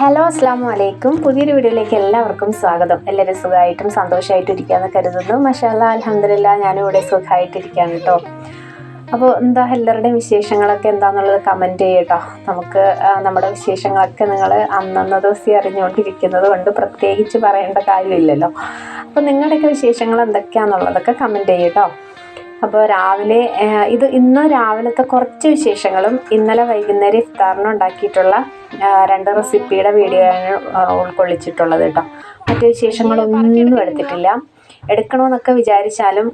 Hello അസ്സാം വലൈക്കും പുതിയൊരു വീഡിയോയിലേക്ക് എല്ലാവർക്കും സ്വാഗതം. എല്ലാവരും സുഖമായിട്ടും സന്തോഷമായിട്ടും ഇരിക്കാമെന്ന് കരുതുന്നു മഷാല അലഹമില്ല ഞാനും ഇവിടെ സുഖമായിട്ടിരിക്കുകയാണ് കേട്ടോ. അപ്പോൾ എന്താ എല്ലാവരുടെയും വിശേഷങ്ങളൊക്കെ എന്താണെന്നുള്ളത് കമന്റ് ചെയ്യട്ടോ. നമുക്ക് നമ്മുടെ വിശേഷങ്ങളൊക്കെ നിങ്ങൾ അന്നന്ന ദിവസം അറിഞ്ഞുകൊണ്ടിരിക്കുന്നത് കൊണ്ട് പ്രത്യേകിച്ച് പറയേണ്ട കാര്യമില്ലല്ലോ. അപ്പോൾ നിങ്ങളുടെയൊക്കെ വിശേഷങ്ങൾ എന്തൊക്കെയാണെന്നുള്ളതൊക്കെ കമന്റ് ചെയ്യട്ടോ. അപ്പോൾ രാവിലെ ഇത് ഇന്ന് രാവിലത്തെ കുറച്ച് വിശേഷങ്ങളും ഇന്നലെ വൈകുന്നേരം ഇഫ്താറിന് ഉണ്ടാക്കിയിട്ടുള്ള രണ്ട് റെസിപ്പിയുടെ വീഡിയോയാണ് ഉൾക്കൊള്ളിച്ചിട്ടുള്ളത് കേട്ടോ. മറ്റു വിശേഷങ്ങളൊന്നും എടുത്തിട്ടില്ല. എടുക്കണമെന്നൊക്കെ വിചാരിച്ചാലും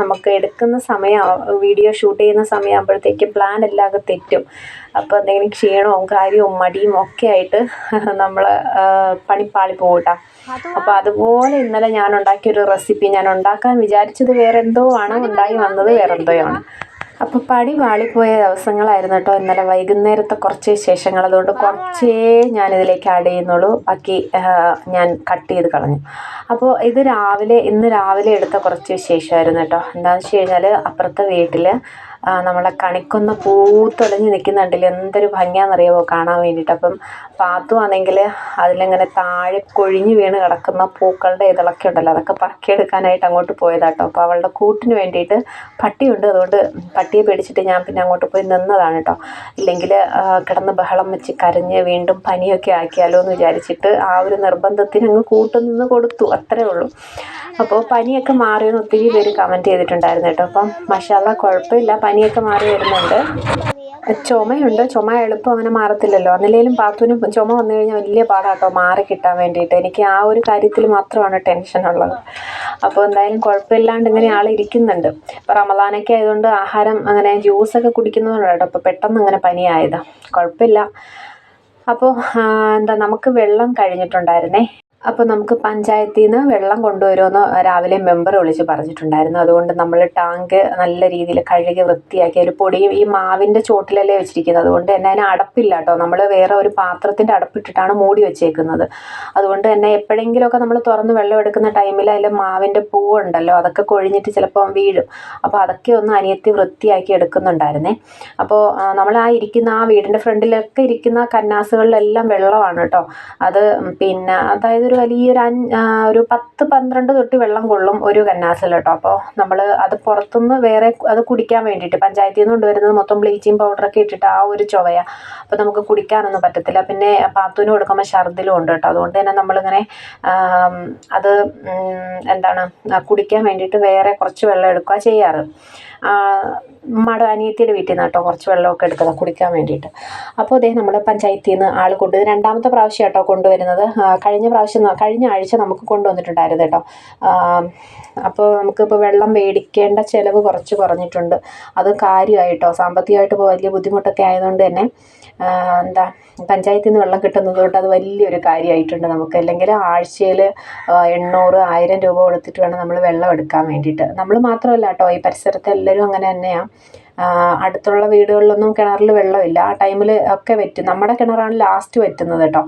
നമുക്ക് എടുക്കുന്ന സമയം വീഡിയോ ഷൂട്ട് ചെയ്യുന്ന സമയമാകുമ്പോഴത്തേക്ക് പ്ലാൻ എല്ലാം അങ്ങ് തെറ്റും. അപ്പോൾ എന്തെങ്കിലും ക്ഷീണവും കാര്യവും മടിയും ഒക്കെ ആയിട്ട് നമ്മൾ പണിപ്പാളി പോകട്ടോ അപ്പോൾ അതുപോലെ ഇന്നലെ ഞാൻ ഉണ്ടാക്കിയ ഒരു റെസിപ്പി ഞാൻ ഉണ്ടാക്കാൻ വിചാരിച്ചത് വേറെ എന്തോ ആണ് ഉണ്ടായി വന്നത് വേറെ എന്തോ ആണ് അപ്പോൾ പടി വാളിപ്പോയ ദിവസങ്ങളായിരുന്നു കേട്ടോ ഇന്നലെ വൈകുന്നേരത്തെ കുറച്ച് ശേഷങ്ങൾ അതുകൊണ്ട് കുറച്ചേ ഞാൻ ഇതിലേക്ക് ആഡ് ചെയ്യുന്നുള്ളൂ. ബാക്കി ഞാൻ കട്ട് ചെയ്ത് കളഞ്ഞു. അപ്പോൾ ഇത് രാവിലെ ഇന്ന് രാവിലെ എടുത്ത കുറച്ച് വിശേഷമായിരുന്നു കേട്ടോ. എന്താണെന്ന് വെച്ച് കഴിഞ്ഞാൽ അപ്പുറത്തെ വീട്ടിൽ നമ്മളെ കണിക്കൊന്ന പൂത്തൊളിഞ്ഞ് നിൽക്കുന്നുണ്ടല്ലോ എന്തൊരു ഭംഗിയാണെന്നറിയാമോ കാണാൻ വേണ്ടിയിട്ട്. അപ്പം പാത്തു ആണെങ്കിൽ അതിലിങ്ങനെ താഴെ കൊഴിഞ്ഞ് വീണ് കിടക്കുന്ന പൂക്കളുടെ ഇതളൊക്കെ ഉണ്ടല്ലോ. അതൊക്കെ പറക്കിയെടുക്കാനായിട്ട് അങ്ങോട്ട് പോയതാട്ടോ. അപ്പോൾ അവളുടെ കൂട്ടിന് വേണ്ടിയിട്ട് പട്ടിയുണ്ട്. അതുകൊണ്ട് പട്ടിയെ പേടിച്ചിട്ട് ഞാൻ പിന്നെ അങ്ങോട്ട് പോയി നിന്നതാണ് കേട്ടോ ഇല്ലെങ്കിൽ കിടന്ന് ബഹളം വെച്ച് കരഞ്ഞ് വീണ്ടും പനിയൊക്കെ ആക്കിയാലോ എന്ന് വിചാരിച്ചിട്ട് ആ ഒരു നിർബന്ധത്തിന് അങ്ങ് കൂട്ടുനിന്ന് കൊടുത്തു. അത്രേ ഉള്ളൂ. അപ്പോൾ പനിയൊക്കെ മാറിയെന്ന് ഒത്തിരി പേര് കമന്റ് ചെയ്തിട്ടുണ്ടായിരുന്നു കേട്ടോ അപ്പം മഷാല കുഴപ്പമില്ല. പനിയൊക്കെ മാറി വരുന്നുണ്ട്. ചുമയുണ്ട്. ചുമ എളുപ്പം അങ്ങനെ മാറത്തില്ലല്ലോ. അന്നിലേലും പാത്തുവിന് ചുമ വന്നു കഴിഞ്ഞാൽ വലിയ പാടാട്ടോ മാറി കിട്ടാൻ വേണ്ടിയിട്ട്. എനിക്ക് ആ ഒരു കാര്യത്തിൽ മാത്രമാണ് ടെൻഷൻ ഉള്ളത്. അപ്പോൾ എന്തായാലും കുഴപ്പമില്ലാണ്ട് ഇങ്ങനെ ആൾ ഇരിക്കുന്നുണ്ട്. ഇപ്പോൾ റമദാനൊക്കെ ആയതുകൊണ്ട് ആഹാരം അങ്ങനെ ജ്യൂസൊക്കെ കുടിക്കുന്നതുകൊണ്ടാണ് കേട്ടോ. അപ്പോൾ പെട്ടെന്ന് അങ്ങനെ പനിയായതാണ് കുഴപ്പമില്ല. അപ്പോൾ എന്താ നമുക്ക് വെള്ളം കഴിഞ്ഞിട്ടുണ്ടായിരുന്നേ. അപ്പോൾ നമുക്ക് പഞ്ചായത്തിൽ നിന്ന് വെള്ളം കൊണ്ടുവരുമെന്ന് രാവിലെ മെമ്പർ വിളിച്ച് പറഞ്ഞിട്ടുണ്ടായിരുന്നു. അതുകൊണ്ട് നമ്മൾ ടാങ്ക് നല്ല രീതിയിൽ കഴുകി വൃത്തിയാക്കി ഒരു പൊടിയും ഈ മാവിന്റെ ചോട്ടിലല്ലേ വെച്ചിരിക്കുന്നത്. അതുകൊണ്ട് തന്നെ അതിന് അടപ്പില്ല കേട്ടോ. നമ്മൾ വേറെ ഒരു പാത്രത്തിന്റെ അടപ്പിട്ടിട്ടാണ് മൂടി വെച്ചേക്കുന്നത്. അതുകൊണ്ട് തന്നെ എപ്പോഴെങ്കിലുമൊക്കെ നമ്മൾ തുറന്ന് വെള്ളം എടുക്കുന്ന ടൈമിൽ അതിൽ മാവിന്റെ പൂവുണ്ടല്ലോ അതൊക്കെ കൊഴിഞ്ഞിട്ട് ചിലപ്പോൾ വീഴും. അപ്പോൾ അതൊക്കെ ഒന്ന് അനിയത്തി വൃത്തിയാക്കി എടുക്കുന്നുണ്ടായിരുന്നേ. അപ്പോൾ നമ്മൾ ആ ഇരിക്കുന്ന ആ വീടിന്റെ ഫ്രണ്ടിലൊക്കെ ഇരിക്കുന്ന കന്നാസുകളിലെല്ലാം വെള്ളമാണ് കേട്ടോ. അത് പിന്നെ അതായത് ഒരു വലിയൊരു ഒരു പത്ത് പന്ത്രണ്ട് തൊട്ട് വെള്ളം കൊള്ളും ഒരു കന്നാസിൽ കേട്ടോ. അപ്പോൾ നമ്മൾ അത് പുറത്തുനിന്ന് വേറെ അത് കുടിക്കാൻ വേണ്ടിയിട്ട് പഞ്ചായത്തിൽ നിന്ന് കൊണ്ടുവരുന്നത് മൊത്തം ബ്ലീച്ചിങ് പൗഡറൊക്കെ ഇട്ടിട്ട് ആ ഒരു ചുവയാണ് അപ്പോൾ നമുക്ക് കുടിക്കാനൊന്നും പറ്റത്തില്ല. പിന്നെ പാത്തൂന് കൊടുക്കുമ്പോൾ ഛർദിലും ഉണ്ട് കേട്ടോ. അതുകൊണ്ട് തന്നെ നമ്മളിങ്ങനെ അത് എന്താണ് കുടിക്കാൻ വേണ്ടിയിട്ട് വേറെ കുറച്ച് വെള്ളം എടുക്കുക ചെയ്യാറ്. മട അനിയത്തിയുടെ വീട്ടിൽ നിന്ന് കേട്ടോ കുറച്ച് വെള്ളമൊക്കെ എടുക്കുന്നത് കുടിക്കാൻ വേണ്ടിയിട്ട്. അപ്പോൾ അതേ നമ്മൾ പഞ്ചായത്തിൽ നിന്ന് ആൾ കൊണ്ട് രണ്ടാമത്തെ പ്രാവശ്യം കേട്ടോ കൊണ്ടുവരുന്നത്. കഴിഞ്ഞ പ്രാവശ്യം കഴിഞ്ഞ ആഴ്ച നമുക്ക് കൊണ്ടുവന്നിട്ടുണ്ടായിരുന്നു കേട്ടോ. അപ്പോൾ നമുക്കിപ്പോൾ വെള്ളം മേടിക്കേണ്ട ചിലവ് കുറച്ച് കുറഞ്ഞിട്ടുണ്ട്. അത് കാര്യമായിട്ടോ സാമ്പത്തികമായിട്ട് ഇപ്പോൾ വലിയ ബുദ്ധിമുട്ടൊക്കെ ആയതുകൊണ്ട് തന്നെ എന്താ പഞ്ചായത്തിൽ നിന്ന് വെള്ളം കിട്ടുന്നത് കൊണ്ട് അത് വലിയൊരു കാര്യമായിട്ടുണ്ട് നമുക്ക്. അല്ലെങ്കിൽ ആഴ്ചയിൽ എണ്ണൂറ് ആയിരം രൂപ കൊടുത്തിട്ട് വേണം നമ്മൾ വെള്ളം എടുക്കാൻ വേണ്ടിയിട്ട്. നമ്മൾ മാത്രമല്ല കേട്ടോ ഈ പരിസരത്തെ എല്ലാവരും അങ്ങനെ തന്നെയാണ് അടുത്തുള്ള വീടുകളിലൊന്നും കിണറിൽ വെള്ളമില്ല. ആ ടൈമിൽ ഒക്കെ വറ്റും. നമ്മുടെ കിണറാണ് ലാസ്റ്റ് വറ്റുന്നത് കേട്ടോ.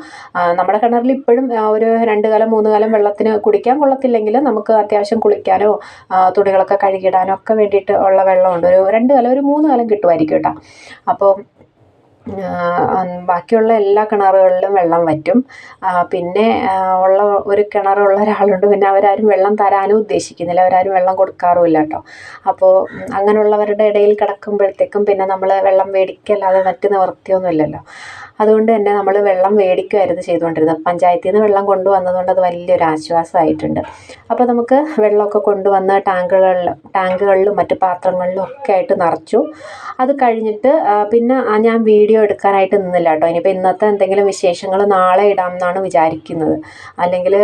നമ്മുടെ കിണറിൽ ഇപ്പോഴും ഒരു രണ്ട് കാലം മൂന്ന് കാലം വെള്ളത്തിന് കുടിക്കാൻ കൊള്ളത്തില്ലെങ്കിൽ നമുക്ക് അത്യാവശ്യം കുളിക്കാനോ തുണികളൊക്കെ കഴുകിയിടാനോ ഒക്കെ വേണ്ടിയിട്ട് ഉള്ള വെള്ളമുണ്ട്. ഒരു രണ്ട് കാലം ഒരു മൂന്ന് കാലം കിട്ടുമായിരിക്കും കേട്ടോ. അപ്പോൾ ബാക്കിയുള്ള എല്ലാ കിണറുകളിലും വെള്ളം വറ്റും. പിന്നെ ഉള്ള ഒരു കിണറുള്ള ഒരാളുണ്ട് പിന്നെ അവരാരും വെള്ളം തരാനും ഉദ്ദേശിക്കുന്നില്ല. അവരാരും വെള്ളം കൊടുക്കാറുമില്ല കേട്ടോ. അപ്പോൾ അങ്ങനെയുള്ളവരുടെ ഇടയിൽ കിടക്കുമ്പോഴത്തേക്കും പിന്നെ നമ്മൾ വെള്ളം മേടിക്കല്ലാതെ മറ്റ് നിവൃത്തിയൊന്നുമില്ലല്ലോ അതുകൊണ്ട് തന്നെ നമ്മൾ വെള്ളം മേടിക്കുമായിരുന്നു ചെയ്തുകൊണ്ടിരുന്നത്. പഞ്ചായത്തിൽ നിന്ന് വെള്ളം കൊണ്ടുവന്നതുകൊണ്ട് അത് വലിയൊരു ആശ്വാസമായിട്ടുണ്ട്. അപ്പോൾ നമുക്ക് വെള്ളമൊക്കെ കൊണ്ടുവന്ന് ടാങ്കുകളിൽ ടാങ്കുകളിലും മറ്റു പാത്രങ്ങളിലും ഒക്കെ ആയിട്ട് നിറച്ചു. അത് കഴിഞ്ഞിട്ട് പിന്നെ ഞാൻ വീഡിയോ എടുക്കാനായിട്ട് നിന്നില്ല കേട്ടോ. ഇനിയിപ്പോൾ ഇന്നത്തെ എന്തെങ്കിലും വിശേഷങ്ങൾ നാളെ ഇടാം എന്നാണ് വിചാരിക്കുന്നത്. അല്ലെങ്കിൽ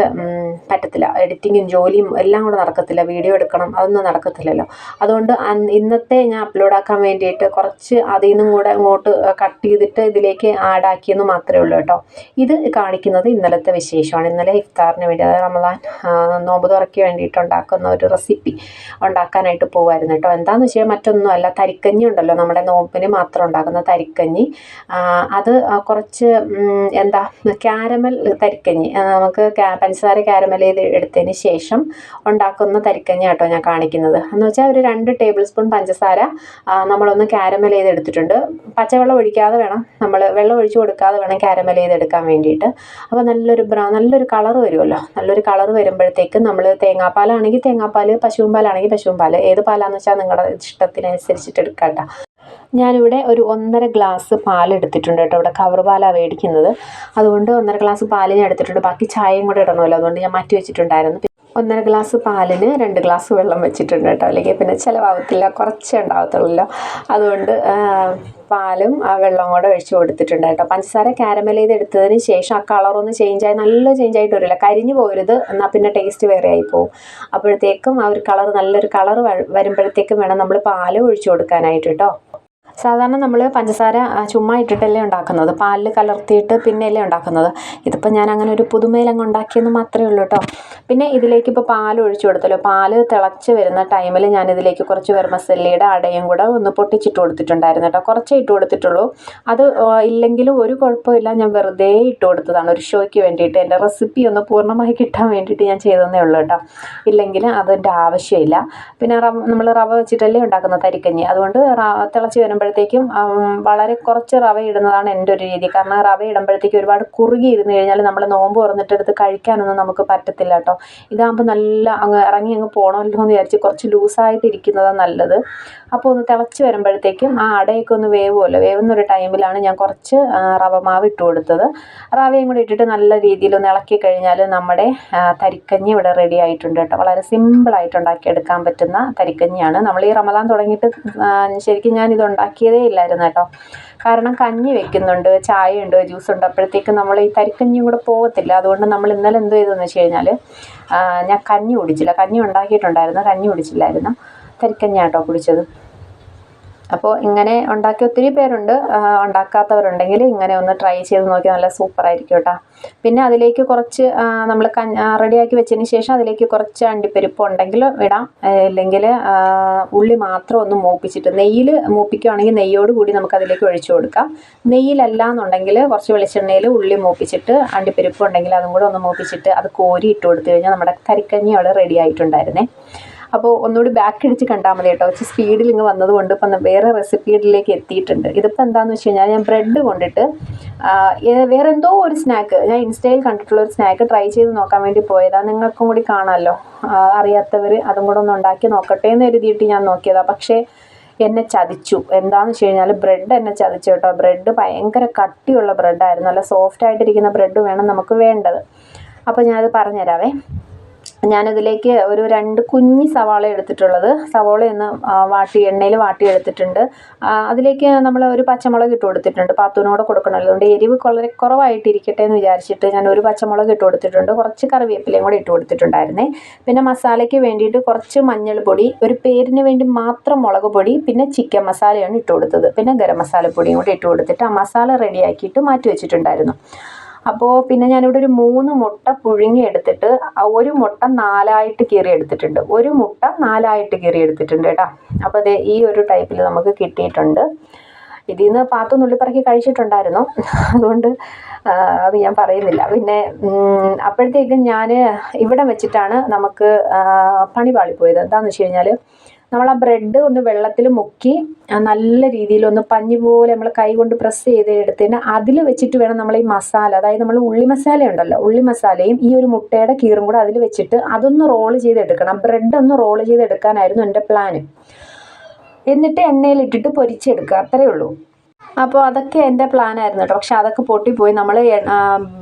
പറ്റത്തില്ല. എഡിറ്റിങ്ങും ജോലിയും എല്ലാം കൂടെ നടക്കത്തില്ല. വീഡിയോ എടുക്കണം അതൊന്നും നടക്കത്തില്ലല്ലോ. അതുകൊണ്ട് ഇന്നത്തെ ഞാൻ അപ്ലോഡ് ആക്കാൻ വേണ്ടിയിട്ട് കുറച്ച് അതിൽ നിന്നും കൂടെ അങ്ങോട്ട് കട്ട് ചെയ്തിട്ട് ഇതിലേക്ക് ആഡ് ആക്കിയെന്ന് മാത്രമേ ഉള്ളൂ കേട്ടോ. ഇത് കാണിക്കുന്നത് ഇന്നലത്തെ വിശേഷമാണ്. ഇന്നലെ ഇഫ്താറിന് വേണ്ടി അതായത് റമദാൻ നോമ്പ് തുറയ്ക്ക് വേണ്ടിയിട്ട് ഉണ്ടാക്കുന്ന ഒരു റെസിപ്പി ഉണ്ടാക്കാനായിട്ട് പോകുമായിരുന്നു കേട്ടോ. എന്താണെന്ന് വെച്ചാൽ മറ്റൊന്നുമല്ല തരിക്കഞ്ഞി ഉണ്ടല്ലോ. നമ്മുടെ നോമ്പിന് മാത്രം ഉണ്ടാക്കുന്ന തരിക്കഞ്ഞി. അത് കുറച്ച് എന്താ ക്യാരമൽ തരിക്കഞ്ഞി. നമുക്ക് പഞ്ചസാര ക്യാരമൽ ചെയ്ത് എടുത്തതിന് ശേഷം ഉണ്ടാക്കുന്ന തരിക്കഞ്ഞി കേട്ടോ ഞാൻ കാണിക്കുന്നത്. എന്ന് വെച്ചാൽ ഒരു രണ്ട് ടേബിൾ സ്പൂൺ പഞ്ചസാര നമ്മളൊന്ന് ക്യാരമൽ ചെയ്ത് എടുത്തിട്ടുണ്ട് പച്ചവെള്ളം ഒഴിക്കാതെ വേണം. നമ്മൾ വെള്ളം ഒഴിച്ച് ഒഴിച്ച് കൊടുക്കാതെ വേണം കാരമൽ ചെയ്തെടുക്കാൻ വേണ്ടിയിട്ട്. അപ്പോൾ നല്ലൊരു ബ്ര നല്ലൊരു കളർ വരുമല്ലോ. നല്ലൊരു കളർ വരുമ്പോഴത്തേക്കും നമ്മൾ തേങ്ങാപ്പാലാണെങ്കിൽ തേങ്ങാപ്പാൽ പശുവും പാലാണെങ്കിൽ പശുവും പാൽ ഏത് പാലാണെന്ന് വെച്ചാൽ നിങ്ങളുടെ ഇഷ്ടത്തിനനുസരിച്ചിട്ട് എടുക്കാം കേട്ടോ ഞാനിവിടെ ഒരു ഒന്നര ഗ്ലാസ് പാൽ എടുത്തിട്ടുണ്ട് കേട്ടോ. ഇവിടെ കവർ പാലാണ് മേടിക്കുന്നത് അതുകൊണ്ട് ഒന്നര ഗ്ലാസ് പാൽ ഞാൻ എടുത്തിട്ടുണ്ട്. ബാക്കി ചായയും കൂടെ ഇടണമല്ലോ. അതുകൊണ്ട് ഞാൻ മാറ്റി വെച്ചിട്ടുണ്ടായിരുന്നു. ഒന്നര ഗ്ലാസ് പാലിന് രണ്ട് ഗ്ലാസ് വെള്ളം വെച്ചിട്ടുണ്ട് കേട്ടോ. അല്ലെങ്കിൽ പിന്നെ ചിലവാകത്തില്ല കുറച്ചേ ഉണ്ടാകത്തുള്ളൂ അതുകൊണ്ട് പാലും ആ വെള്ളം കൂടെ ഒഴിച്ചു കൊടുത്തിട്ടുണ്ട് കേട്ടോ. പഞ്ചസാര കാരമൽ ചെയ്ത് എടുത്തതിന് ശേഷം ആ കളറൊന്ന് ചേഞ്ച് ആയി നല്ല ചേഞ്ച് ആയിട്ട് വരില്ല. കരിഞ്ഞു പോരുത് എന്നാൽ പിന്നെ ടേസ്റ്റ് വേറെ ആയി പോകും അപ്പോഴത്തേക്കും ആ ഒരു കളർ നല്ലൊരു കളർ വരുമ്പോഴത്തേക്കും വേണം നമ്മൾ പാൽ ഒഴിച്ചു കൊടുക്കാനായിട്ട് കേട്ടോ. സാധാരണ നമ്മൾ പഞ്ചസാര ചുമ്മാ ഇട്ടിട്ടല്ലേ ഉണ്ടാക്കുന്നത്. പാലിൽ കലർത്തിയിട്ട് പിന്നെയല്ലേ ഉണ്ടാക്കുന്നത്. ഇതിപ്പോൾ ഞാൻ അങ്ങനെ ഒരു പുതുമയിലങ്ങ് ഉണ്ടാക്കിയെന്ന് മാത്രമേ ഉള്ളൂ കേട്ടോ പിന്നെ ഇതിലേക്ക് ഇപ്പോൾ പാൽ ഒഴിച്ചു കൊടുത്തല്ലോ. പാൽ തിളച്ച് വരുന്ന ടൈമിൽ ഞാൻ ഇതിലേക്ക് കുറച്ച് വെർമസല്ലിയുടെ അടയും കൂടെ ഒന്ന് പൊട്ടിച്ചിട്ട് കൊടുത്തിട്ടുണ്ടായിരുന്നു കേട്ടോ കുറച്ചേ ഇട്ട് കൊടുത്തിട്ടുള്ളൂ. അത് ഇല്ലെങ്കിലും ഒരു കുഴപ്പമില്ല. ഞാൻ വെറുതെ ഇട്ട് കൊടുത്തതാണ്. ഒരു ഷോയ്ക്ക് വേണ്ടിയിട്ട്. എന്റെ റെസിപ്പി ഒന്ന് പൂർണമായി കിട്ടാൻ വേണ്ടിയിട്ട് ഞാൻ ചെയ്തതേ ഉള്ളൂ കേട്ടോ ഇല്ലെങ്കിൽ അതിന്റെ ആവശ്യമില്ല. പിന്നെ നമ്മൾ റവ വെച്ചിട്ടല്ലേ ഉണ്ടാക്കുന്ന തരിക്കഞ്ഞി. അതുകൊണ്ട് തിളച്ച് വരുമ്പോഴത്തേക്കും ഉം, വളരെ കുറച്ച് റവ ഇടുന്നതാണ് എന്റെ ഒരു രീതി. കാരണം റവ ഇടുമ്പോഴത്തേക്കും ഒരുപാട് കുറുകി ഇരുന്ന് കഴിഞ്ഞാൽ നമ്മൾ നോമ്പ് തുറന്നിട്ടെടുത്ത് കഴിക്കാനൊന്നും നമുക്ക് പറ്റത്തില്ല കേട്ടോ. ഇതാകുമ്പോൾ നല്ല അങ്ങ് ഇറങ്ങി അങ്ങ് പോകണമല്ലോ എന്ന് വിചാരിച്ച് കുറച്ച് ലൂസായിട്ട് ഇരിക്കുന്നതാണ് നല്ലത്. അപ്പോൾ ഒന്ന് തിളച്ച് വരുമ്പോഴത്തേക്കും ആ അടയൊക്കെ ഒന്ന് വേവുമല്ലോ. വേവുന്നൊരു ടൈമിലാണ് ഞാൻ കുറച്ച് റവ മാവ് ഇട്ട് കൊടുത്തത്. റവയും കൂടി ഇട്ടിട്ട് നല്ല രീതിയിൽ ഒന്ന് ഇളക്കി കഴിഞ്ഞാൽ നമ്മുടെ തരിക്കഞ്ഞി ഇവിടെ റെഡി ആയിട്ടുണ്ട് കേട്ടോ. വളരെ സിമ്പിളായിട്ട് ഉണ്ടാക്കിയെടുക്കാൻ പറ്റുന്ന തരിക്കഞ്ഞിയാണ്. നമ്മൾ ഈ റമദാൻ തുടങ്ങിയിട്ട് ശരിക്കും ഞാൻ ഇത് ഉണ്ടാക്കിയതേ ഇല്ലായിരുന്നു കേട്ടോ. കാരണം കഞ്ഞി വെക്കുന്നുണ്ട് ചായ ഉണ്ട് ജ്യൂസ് ഉണ്ട് അപ്പോഴത്തേക്കും നമ്മൾ ഈ തരിക്കഞ്ഞിയും കൂടെ പോകത്തില്ല. അതുകൊണ്ട് നമ്മൾ ഇന്നലെ എന്തോ ചെയ്തതെന്ന് വെച്ച് കഴിഞ്ഞാൽ ഞാൻ കഞ്ഞി കുടിച്ചില്ല. കഞ്ഞി ഉണ്ടാക്കിയിട്ടുണ്ടായിരുന്നു. കഞ്ഞി കുടിച്ചില്ലായിരുന്നു. തരിക്കഞ്ഞിയാട്ടോ കുടിച്ചത്. അപ്പോൾ ഇങ്ങനെ ഉണ്ടാക്കി ഒത്തിരി പേരുണ്ട്. ഉണ്ടാക്കാത്തവരുണ്ടെങ്കിൽ ഇങ്ങനെ ഒന്ന് ട്രൈ ചെയ്ത് നോക്കി നല്ല സൂപ്പറായിരിക്കും കേട്ടോ പിന്നെ അതിലേക്ക് കുറച്ച് നമ്മൾ റെഡിയാക്കി വെച്ചതിന് ശേഷം അതിലേക്ക് കുറച്ച് അണ്ടിപ്പരിപ്പ് ഉണ്ടെങ്കിൽ ഇടാം. അല്ലെങ്കിൽ ഉള്ളി മാത്രം ഒന്ന് മൂപ്പിച്ചിട്ട് നെയ്യിൽ മൂപ്പിക്കുകയാണെങ്കിൽ നെയ്യോട് കൂടി നമുക്ക് അതിലേക്ക് ഒഴിച്ചു കൊടുക്കാം. നെയ്യിലല്ല എന്നുണ്ടെങ്കിൽ കുറച്ച് വെളിച്ചെണ്ണയിൽ ഉള്ളി മൂപ്പിച്ചിട്ട് അണ്ടിപ്പരിപ്പ് ഉണ്ടെങ്കിൽ അതും കൂടെ ഒന്ന് മൂപ്പിച്ചിട്ട് അത് കോരി ഇട്ട് കൊടുത്തു കഴിഞ്ഞാൽ നമ്മുടെ കരിക്കഞ്ഞി അവിടെ റെഡി ആയിട്ടുണ്ടായിരുന്നേ. അപ്പോൾ ഒന്നുകൂടി ബാക്ക് അടിച്ച് കണ്ടാൽ മതി കേട്ടോ. സ്പീഡിൽ ഇങ്ങ് വന്നതുകൊണ്ട് ഇപ്പം വേറെ റെസിപ്പിയിലേക്ക് എത്തിയിട്ടുണ്ട്. ഇതിപ്പോൾ എന്താണെന്ന് വെച്ച് കഴിഞ്ഞാൽ ഞാൻ ബ്രെഡ് കൊണ്ടിട്ട് വേറെ എന്തോ ഒരു സ്നാക്ക് ഞാൻ ഇൻസ്റ്റയിൽ കണ്ടിട്ടുള്ള ഒരു സ്നാക്ക് ട്രൈ ചെയ്ത് നോക്കാൻ വേണ്ടി പോയതാണ് നിങ്ങൾക്കും കൂടി കാണാമല്ലോ അറിയാത്തവർ അതും കൂടെ ഒന്ന് ഉണ്ടാക്കി നോക്കട്ടെ എന്ന് എഴുതിയിട്ട് ഞാൻ നോക്കിയതാണ് പക്ഷേ എന്നെ ചതിച്ചു. എന്താണെന്ന് വെച്ച് കഴിഞ്ഞാൽ ബ്രെഡ് എന്നെ ചതിച്ചു കേട്ടോ. ബ്രെഡ് ഭയങ്കര കട്ടിയുള്ള ബ്രെഡായിരുന്നു നല്ല സോഫ്റ്റ് ആയിട്ടിരിക്കുന്ന ബ്രെഡ് വേണം നമുക്ക് വേണ്ടത്. അപ്പോൾ ഞാനത് പറഞ്ഞുതരാവേ. ഞാനതിലേക്ക് ഒരു രണ്ട് കുഞ്ഞി സവാള എടുത്തിട്ടുള്ളത്. സവാള ഒന്ന് വാട്ടി എണ്ണയിൽ വാട്ടി എടുത്തിട്ടുണ്ട്. അതിലേക്ക് നമ്മൾ ഒരു പച്ചമുളക് ഇട്ട് കൊടുത്തിട്ടുണ്ട്. പാത്തൂനോടെ കൊടുക്കണം. അതുകൊണ്ട് എരിവ് വളരെ കുറവായിട്ടിരിക്കട്ടെ എന്ന് വിചാരിച്ചിട്ട് ഞാൻ ഒരു പച്ചമുളക് ഇട്ട് കൊടുത്തിട്ടുണ്ട്. കുറച്ച് കറിവേപ്പിലയും കൂടെ ഇട്ട് കൊടുത്തിട്ടുണ്ടായിരുന്നേ. പിന്നെ മസാലയ്ക്ക് വേണ്ടിയിട്ട് കുറച്ച് മഞ്ഞൾ പൊടി ഒരു പേരിന് വേണ്ടി മാത്രം മുളക് പൊടി പിന്നെ ചിക്കൻ മസാലയാണ് ഇട്ട് കൊടുത്തത്. പിന്നെ ഗരം മസാലപ്പൊടിയും കൂടി ഇട്ട് കൊടുത്തിട്ട് ആ മസാല റെഡിയാക്കിയിട്ട് മാറ്റി വെച്ചിട്ടുണ്ടായിരുന്നു. അപ്പോൾ പിന്നെ ഞാനിവിടെ ഒരു മൂന്ന് മുട്ട പുഴുങ്ങി എടുത്തിട്ട് ഒരു മുട്ട നാലായിട്ട് കീറി എടുത്തിട്ടുണ്ട്. ഒരു മുട്ട നാലായിട്ട് കീറി എടുത്തിട്ടുണ്ട് കേട്ടോ. അപ്പോൾ അതെ ഈ ഒരു ടൈപ്പിൽ നമുക്ക് കിട്ടിയിട്ടുണ്ട്. ഇതിൽ നിന്ന് പാത്തു നുള്ളിപ്പറക്കി കഴിച്ചിട്ടുണ്ടായിരുന്നു. അതുകൊണ്ട് അത് ഞാൻ പറയുന്നില്ല. പിന്നെ അപ്പോഴത്തേക്കും ഞാൻ ഇവിടെ വെച്ചിട്ടാണ് നമുക്ക് പണി പാളിപ്പോയത് എന്താണെന്ന് വെച്ച് കഴിഞ്ഞാൽ നമ്മൾ ആ ബ്രെഡ് ഒന്ന് വെള്ളത്തിൽ മുക്കി നല്ല രീതിയിൽ ഒന്ന് പഞ്ഞി പോലെ നമ്മൾ കൈ കൊണ്ട് പ്രസ് ചെയ്ത് എടുത്തതിന് അതിൽ വെച്ചിട്ട് വേണം നമ്മൾ ഈ മസാല അതായത് നമ്മൾ ഉള്ളി മസാല ഉണ്ടല്ലോ ഉള്ളി മസാലയും ഈ ഒരു മുട്ടയുടെ കീറും കൂടെ അതിൽ വെച്ചിട്ട് അതൊന്ന് റോൾ ചെയ്തെടുക്കണം. ബ്രെഡ് ഒന്ന് റോൾ ചെയ്തെടുക്കാനായിരുന്നു എന്റെ പ്ലാന് എന്നിട്ട് എണ്ണയിലിട്ടിട്ട് പൊരിച്ചെടുക്കുക അത്രയേ ഉള്ളൂ. അപ്പോൾ അതൊക്കെ എന്റെ പ്ലാനായിരുന്നു കേട്ടോ. പക്ഷെ അതൊക്കെ പൊട്ടിപ്പോയി. നമ്മൾ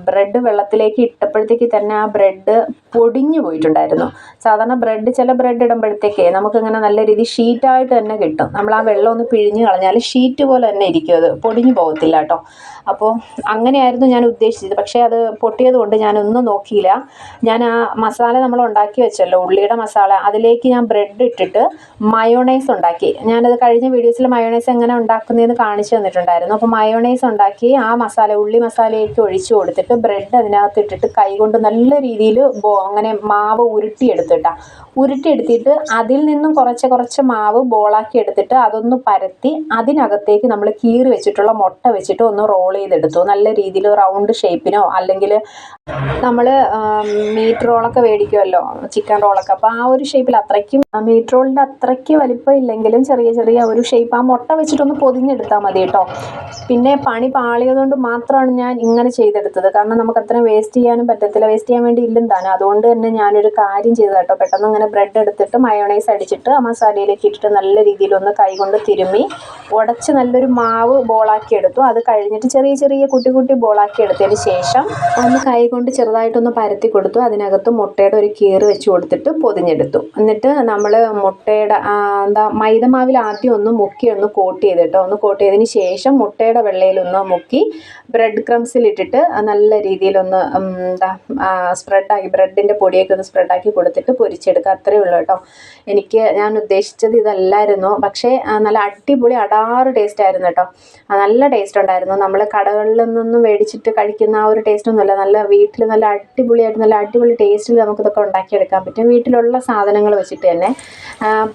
ബ്രെഡ് വെള്ളത്തിലേക്ക് ഇട്ടപ്പോഴത്തേക്ക് തന്നെ ആ ബ്രെഡ് പൊടിഞ്ഞു പോയിട്ടുണ്ടായിരുന്നു. സാധാരണ ബ്രെഡ് ചില ബ്രെഡ് ഇടുമ്പോഴത്തേക്കേ നമുക്കിങ്ങനെ നല്ല രീതിയിൽ ഷീറ്റായിട്ട് തന്നെ കിട്ടും. നമ്മൾ ആ വെള്ളം ഒന്ന് പിഴിഞ്ഞ് കളഞ്ഞാൽ ഷീറ്റ് പോലെ തന്നെ ഇരിക്കും അത്. പൊടിഞ്ഞു പോകത്തില്ല കേട്ടോ. അപ്പോൾ അങ്ങനെയായിരുന്നു ഞാൻ ഉദ്ദേശിച്ചത്. പക്ഷേ അത് പൊട്ടിയത് കൊണ്ട് ഞാനൊന്നും നോക്കിയില്ല. ഞാൻ ആ മസാല നമ്മൾ ഉണ്ടാക്കി വെച്ചല്ലോ ഉള്ളിയുടെ മസാല. അതിലേക്ക് ഞാൻ ബ്രെഡ് ഇട്ടിട്ട് മയോണൈസ് ഉണ്ടാക്കി. ഞാനത് കഴിഞ്ഞ വീഡിയോസിൽ മയോണൈസ് എങ്ങനെ ഉണ്ടാക്കുന്നതെന്ന് കാണിച്ചു തന്നിട്ടുണ്ടായിരുന്നു അപ്പോൾ മയോണൈസ് ഉണ്ടാക്കി ആ മസാല ഉള്ളി മസാലയൊക്കെ ഒഴിച്ചു കൊടുത്തിട്ട് ബ്രെഡ് അതിനകത്ത് ഇട്ടിട്ട് കൈകൊണ്ട് നല്ല രീതിയിൽ അങ്ങനെ മാവ് ഉരുട്ടിയെടുത്തിട്ടാ. ഉരുട്ടിയെടുത്തിട്ട് അതിൽ നിന്നും കുറച്ച് കുറച്ച് മാവ് ബോളാക്കി എടുത്തിട്ട് അതൊന്ന് പരത്തി അതിനകത്തേക്ക് നമ്മൾ കീറി വെച്ചിട്ടുള്ള മുട്ട വെച്ചിട്ട് ഒന്ന് റോൾ ചെയ്തെടുത്തു. നല്ല രീതിയിൽ റൗണ്ട് ഷേപ്പിനോ അല്ലെങ്കിൽ നമ്മൾ മീറ്റ് റോളൊക്കെ മേടിക്കുമല്ലോ ചിക്കൻ റോളൊക്കെ അപ്പോൾ ആ ഒരു ഷേപ്പിൽ അത്രയ്ക്കും മീറ്റ് റോളിന്റെ അത്രയ്ക്ക് വലിപ്പം ഇല്ലെങ്കിലും ചെറിയ ചെറിയ ഒരു ഷേപ്പ് ആ മുട്ട വെച്ചിട്ടൊന്ന് പൊതിഞ്ഞെടുത്താൽ മതി കേട്ടോ. പിന്നെ പണി പാളിയതുകൊണ്ട് മാത്രമാണ് ഞാൻ ഇങ്ങനെ ചെയ്തെടുത്തത്. കാരണം നമുക്ക് അത്ര വേസ്റ്റ് ചെയ്യാനും പറ്റത്തില്ല. വേസ്റ്റ് ചെയ്യാൻ വേണ്ടി ഇല്ലും താനും. അതുകൊണ്ട് തന്നെ ഞാനൊരു കാര്യം ചെയ്തത് കേട്ടോ. പെട്ടെന്ന് ഇങ്ങനെ ബ്രെഡ് എടുത്തിട്ട് മയോണൈസ് അടിച്ചിട്ട് ആ മസാലയിലേക്ക് ഇട്ടിട്ട് നല്ല രീതിയിൽ ഒന്ന് കൈകൊണ്ട് തിരുമ്മി ഉടച്ച് നല്ലൊരു മാവ് ബോളാക്കി എടുത്തു. അത് കഴിഞ്ഞിട്ട് ചെറിയ ചെറിയ കുട്ടി കുട്ടി ബോളാക്കി എടുത്തതിന് ശേഷം ഒന്ന് കൈകൊണ്ട് ചെറുതായിട്ടൊന്ന് പരത്തി കൊടുത്തു. അതിനകത്ത് മുട്ടയുടെ ഒരു കീറ് വെച്ച് കൊടുത്തിട്ട് പൊതിഞ്ഞെടുത്തു. എന്നിട്ട് നമ്മൾ മുട്ടയുടെ എന്താ മൈദമാവിൽ ആദ്യം ഒന്ന് മുക്കി ഒന്ന് കോട്ട് ചെയ്തിട്ടോ ഒന്ന് കോട്ട് ചെയ്തതിന് ശേഷം മുട്ടയുടെ വെള്ളയിലൊന്ന് മുക്കി ബ്രെഡ് ക്രംസിലിട്ടിട്ട് നല്ല രീതിയിലൊന്ന് എന്താ സ്പ്രെഡാക്കി ബ്രെഡിന്റെ പൊടിയൊക്കെ ഒന്ന് സ്പ്രെഡാക്കി കൊടുത്തിട്ട് പൊരിച്ചെടുക്കുക. അത്രയേ ഉള്ളൂ കേട്ടോ. എനിക്ക് ഞാൻ ഉദ്ദേശിച്ചത് ഇതല്ലായിരുന്നു. പക്ഷേ നല്ല അടിപൊളി അടാറ് ടേസ്റ്റ് ആയിരുന്നു കേട്ടോ. നല്ല ടേസ്റ്റ് ഉണ്ടായിരുന്നു. നമ്മൾ കടകളിൽ നിന്നൊന്നും മേടിച്ചിട്ട് കഴിക്കുന്ന ആ ഒരു ടേസ്റ്റ് ഒന്നുമല്ല. നല്ല വീട്ടിൽ നല്ല അടിപൊളിയായിട്ട് നല്ല അടിപൊളി ടേസ്റ്റിൽ നമുക്കിതൊക്കെ ഉണ്ടാക്കിയെടുക്കാൻ പറ്റും വീട്ടിലുള്ള സാധനങ്ങൾ വെച്ചിട്ട് തന്നെ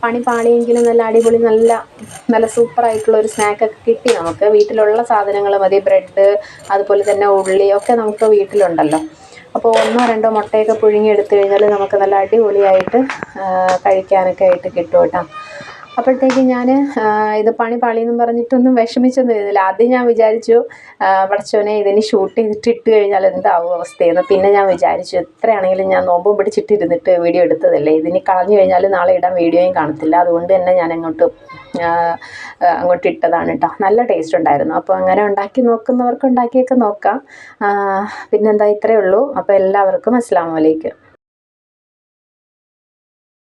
പണി പാളിയെങ്കിലും നല്ല അടിപൊളി നല്ല നല്ല സൂപ്പറായിട്ടുള്ള ഒരു സ്നാക്കൊക്കെ കിട്ടി നമുക്ക് വീട്ടിലുള്ള സാധനങ്ങൾ മതി ബ്രെഡ് അതുപോലെ തന്നെ ഉള്ളി ഒക്കെ നമുക്ക് വീട്ടിലുണ്ടല്ലോ. അപ്പോൾ ഒന്നോ രണ്ടോ മുട്ടയൊക്കെ പുഴുങ്ങി എടുത്തു കഴിഞ്ഞാൽ നമുക്ക് നല്ല അടിപൊളിയായിട്ട് കഴിക്കാനൊക്കെ ആയിട്ട് കിട്ടും കേട്ടോ. അപ്പോഴത്തേക്ക് ഞാൻ ഇത് പണി പാളിയെന്നും പറഞ്ഞിട്ടൊന്നും വിഷമിച്ചൊന്നും ഇരുന്നില്ല. ആദ്യം ഞാൻ വിചാരിച്ചു പടച്ചോനെ ഇതിന് ഷൂട്ട് ചെയ്തിട്ട് ഇട്ട് കഴിഞ്ഞാൽ എന്താവും അവസ്ഥയെന്ന്. പിന്നെ ഞാൻ വിചാരിച്ചു എത്രയാണെങ്കിലും ഞാൻ നോമ്പും പിടിച്ചിട്ടിരുന്നിട്ട് വീഡിയോ എടുത്തതല്ലേ? ഇതിന് കളഞ്ഞു കഴിഞ്ഞാൽ നാളെ ഇടാൻ വീഡിയോയും കാണത്തില്ല. അതുകൊണ്ട് തന്നെ ഞാൻ അങ്ങോട്ട് അങ്ങോട്ട് ഇട്ടതാണ് കേട്ടോ നല്ല ടേസ്റ്റ് ഉണ്ടായിരുന്നു. അപ്പോൾ അങ്ങനെ ഉണ്ടാക്കി നോക്കുന്നവർക്ക് ഉണ്ടാക്കിയൊക്കെ നോക്കാം പിന്നെന്താ ഇത്രയേ ഉള്ളൂ. അപ്പോൾ എല്ലാവർക്കും അസ്സാം വലൈക്കും